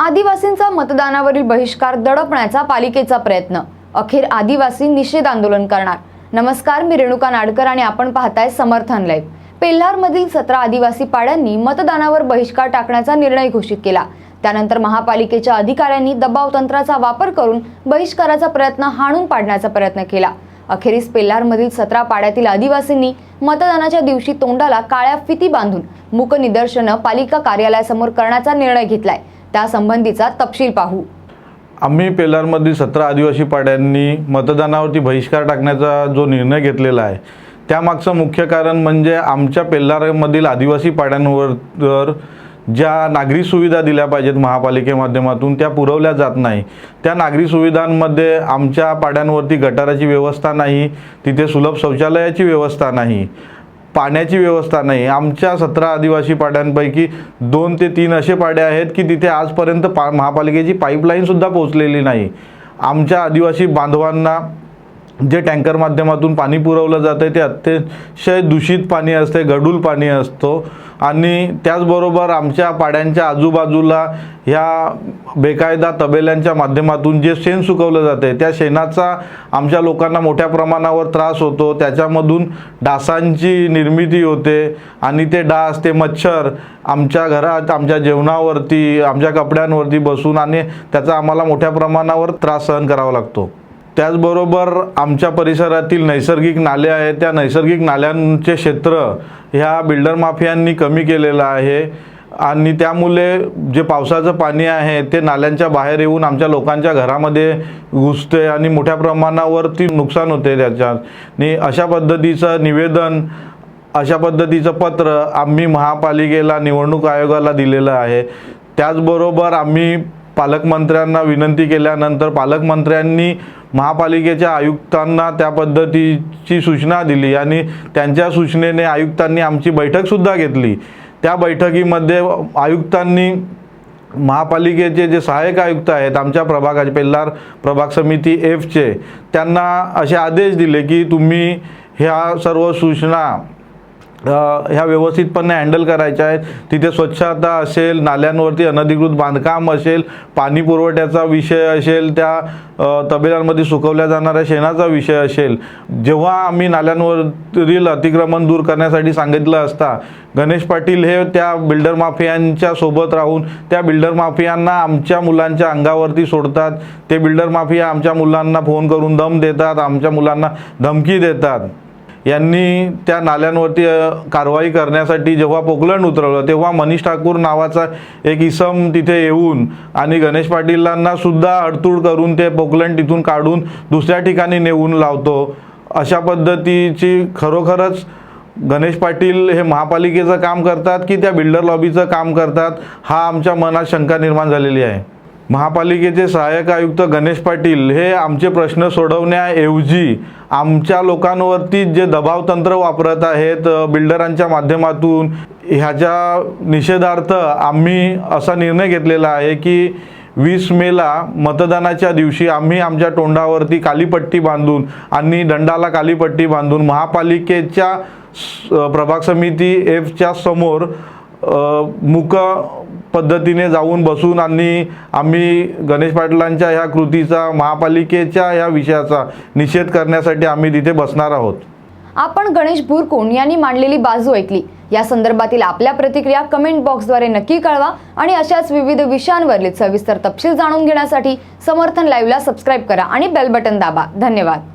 आदिवासींचा मतदानावरील बहिष्कार दडपण्याचा पालिकेचा प्रयत्न. अखेर आदिवासी निषेध आंदोलन करणार. नमस्कार मी रेणुका नाडकर आणि आपण पाहताय समर्थन लाईव्ह. पेल्हारमधील सतरा आदिवासी पाड्यांनी मतदानावर बहिष्कार टाकण्याचा निर्णय घोषित केला. त्यानंतर महापालिकेच्या अधिकाऱ्यांनी दबाव तंत्राचा वापर करून बहिष्काराचा प्रयत्न हाणून पाडण्याचा प्रयत्न केला. अखेरीस पेल्हारमधील सतरा पाड्यातील आदिवासींनी मतदानाच्या दिवशी तोंडाला काळ्या फिती बांधून मूक निदर्शनं पालिका कार्यालयासमोर करण्याचा निर्णय घेतलाय. त्यासंबंधीचा तपशील पाहू. आम्ही पेलारमधील सतरा आदिवासी पाड्यांनी मतदानावरती बहिष्कार टाकण्याचा जो निर्णय घेतलेला आहे त्यामागचं मुख्य कारण म्हणजे आमच्या पेल्लारमधील आदिवासी पाड्यांवर वर ज्या नागरी सुविधा दिल्या पाहिजेत महापालिके माध्यमातून त्या पुरवल्या जात नाही. त्या नागरी सुविधांमध्ये आमच्या पाड्यांवरती गटाराची व्यवस्था नाही तिथे सुलभ शौचालयाची व्यवस्था नाही. पाण्याची व्यवस्था नाही. आमच्या सतरा आदिवासी पाड्यांपैकी दोन ते तीन असे पाडे आहेत की तिथे आजपर्यंत पा महापालिकेची पाईपलाईनसुद्धा पोचलेली नाही. आमच्या आदिवासी बांधवांना जे टँकर माध्यमातून पाणी पुरवलं जातं ते अतिशय दूषित पाणी असते गढूळ पाणी असतो. आणि त्याचबरोबर आमच्या पाड्यांच्या आजूबाजूला ह्या बेकायदा तबेल्यांच्या माध्यमातून जे शेण सुकवलं जाते त्या शेणाचा आमच्या लोकांना मोठ्या प्रमाणावर त्रास होतो. त्याच्यामधून डासांची निर्मिती होते आणि ते डास ते मच्छर आमच्या घरात आमच्या जेवणावरती आमच्या कपड्यांवरती बसून आणि त्याचा आम्हाला मोठ्या प्रमाणावर त्रास सहन करावा लागतो. त्याचबरोबर आमच्या परिसरातील नैसर्गिक नाले आहेत. त्या नैसर्गिक नाल्यांचे क्षेत्र ह्या बिल्डर माफियांनी कमी केलेलं आहे. आणि त्यामुळे जे पावसाचं पाणी आहे ते नाल्यांच्या बाहेर येऊन आमच्या लोकांच्या घरामध्ये घुसते आणि मोठ्या प्रमाणावरती नुकसान होते त्याच्यात. आणि अशा पद्धतीचं निवेदन अशा पद्धतीचं पत्र आम्ही महापालिकेला निवडणूक आयोगाला दिलेलं आहे. त्याचबरोबर आम्ही पालकमंत्र्यांना विनंती केल्यानंतर पालकमंत्र्यांनी महापालिकेच्या आयुक्तांना त्या पद्धतीची सूचना दिली आणि त्यांच्या सूचनेने आयुक्तांनी आमची बैठकसुद्धा घेतली. त्या बैठकीमध्ये आयुक्तांनी महापालिकेचे जे सहाय्यक आयुक्त आहेत आमच्या प्रभागाचे पेल्लार प्रभाग समिती एफचे त्यांना असे आदेश दिले की तुम्ही ह्या सर्व सूचना ह्या व्यवस्थितपणे हँडल करायच्या आहेत. तिथे स्वच्छता असेल नाल्यांवरती अनधिकृत बांधकाम असेल पाणी पुरवठ्याचा विषय असेल त्या अ, तबेल्यांमध्ये सुकवल्या जाणाऱ्या शेणाचा विषय असेल. जेव्हा आम्ही नाल्यांवरील अतिक्रमण दूर करण्यासाठी सांगितलं असता गणेश पाटील हे त्या बिल्डर माफियांच्या सोबत राहून त्या बिल्डर माफियांना आमच्या मुलांच्या अंगावरती सोडतात. ते बिल्डर माफिया आमच्या मुलांना फोन करून दम देतात आमच्या मुलांना धमकी देतात. यांनी त्या नाल्यांवरती कारवाई करण्यासाठी जेव्हा पोकलंड उतरवलं तेव्हा मनीष ठाकूर नावाचा एक इसम तिथे येऊन आणि गणेश पाटीलांना सुद्धा अडतूड करून ते पोकलंड तिथून काढून दुसऱ्या ठिकाणी नेऊन लावतो. अशा पद्धतीची खरोखरच गणेश पाटील हे महापालिकेचं काम करतात की त्या बिल्डर लॉबीचं काम करतात हा आमच्या मनात शंका निर्माण झालेली आहे. महापालिकेचे सहाय्यक आयुक्त गणेश पाटील हे आमचे प्रश्न सोडवण्याऐवजी आमच्या लोकांवरती जे दबाव तंत्र वापरत आहेत बिल्डरांच्या माध्यमातून ह्याच्या निषेधार्थ आम्ही असा निर्णय घेतलेला आहे की वीस मेला मतदानाच्या दिवशी आम्ही आमच्या तोंडावरती कालीपट्टी बांधून आणि दंडाला कालीपट्टी बांधून महापालिकेच्या प्रभाग समिती एफच्या समोर मुक पद्धतीने जाऊन बसून आणि आम्ही गणेश पाटलांच्या ह्या कृतीचा महापालिकेच्या ह्या विषयाचा निषेध करण्यासाठी आम्ही तिथे बसणार आहोत. आपण गणेश भुरकोण यांनी मांडलेली बाजू ऐकली. या संदर्भातील आपल्या प्रतिक्रिया कमेंट बॉक्सद्वारे नक्की कळवा आणि अशाच विविध विषयांवरील सविस्तर तपशील जाणून घेण्यासाठी समर्थन लाईव्हला सबस्क्राईब करा आणि बेल बटन दाबा. धन्यवाद.